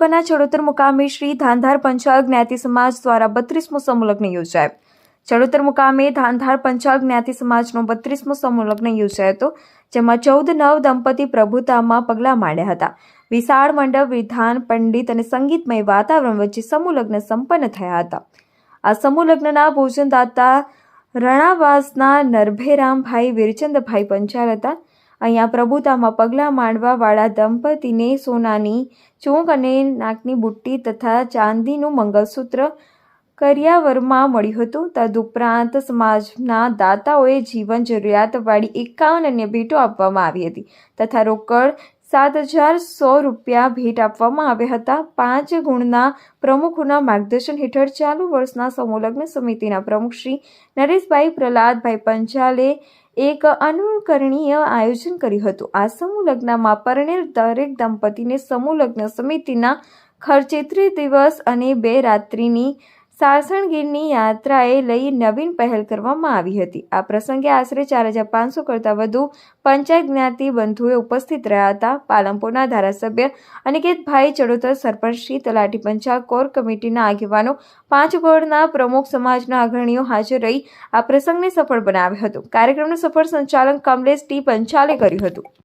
તાલુકાના ચડોતર મુકામે શ્રી ધાંધાર પંચાલ જ્ઞાતિ સમાજ દ્વારા બત્રીસમો સમૂહલગ્ન યોજાયો. ચડોતર મુકામે ધાંધાર પંચાલ જ્ઞાતિ સમાજનો બત્રીસમો સમૂહલગ્ન યોજાયો હતો, જેમાં ચૌદ નવ દંપતી પ્રભુતામાં પગલાં માંડ્યા હતા. વિશાળ મંડપ વિધાન, પંડિત અને સંગીતમય વાતાવરણ વચ્ચે સમૂહલગ્ન સંપન્ન થયા હતા. આ સમૂહલગ્નના ભોજનદાતા રણાવાસના નરભેરામભાઈ, વીરચંદભાઈ પંચાલ હતા. અહીંયા પ્રભુતામાં પગલાં માંડવાવાળા દંપતીને સોનાની ચોંક અને નાકની બુટ્ટી તથા ચાંદીનું મંગલસૂત્ર કરિયાવરમાં મળ્યું હતું. તદુપરાંત સમાજના દાતાઓએ જીવન જરૂરિયાતવાળી એકાવન અન્ય ભેટો આપવામાં આવી હતી તથા રોકડ સાત હજાર સો રૂપિયા ભેટ આપવામાં આવ્યા હતા. પાંચ ગુણના પ્રમુખોના માર્ગદર્શન હેઠળ ચાલુ વર્ષના સમૂહલગ્ન સમિતિના પ્રમુખ શ્રી નરેશભાઈ પ્રહલાદભાઈ પંચાલે એક અનુકરણીય આયોજન કર્યું હતું. આ સમૂહ લગ્નમાં પરણેલ દરેક દંપતીને સમૂહ લગ્ન સમિતિના ખર્ચે ત્રીસ દિવસ અને બે રાત્રિની સાસણગીરની યાત્રાએ લઈ નવીન પહેલ કરવામાં આવી હતી. આ પ્રસંગે આશરે ચાર હજાર પાંચસો કરતાં વધુ પંચાયત જ્ઞાતિ બંધુએ ઉપસ્થિત રહ્યા હતા. પાલનપુરના ધારાસભ્ય અનિકેતભાઈ ચડોતર સરપંચ શ્રી તલાટી પંચાયત કોર કમિટીના આગેવાનો પાંચ ગોળના પ્રમુખ સમાજના અગ્રણીઓ હાજર રહી આ પ્રસંગને સફળ બનાવ્યો હતો. કાર્યક્રમનું સફળ સંચાલન કમલેશ ટી પંચાલે કર્યું હતું.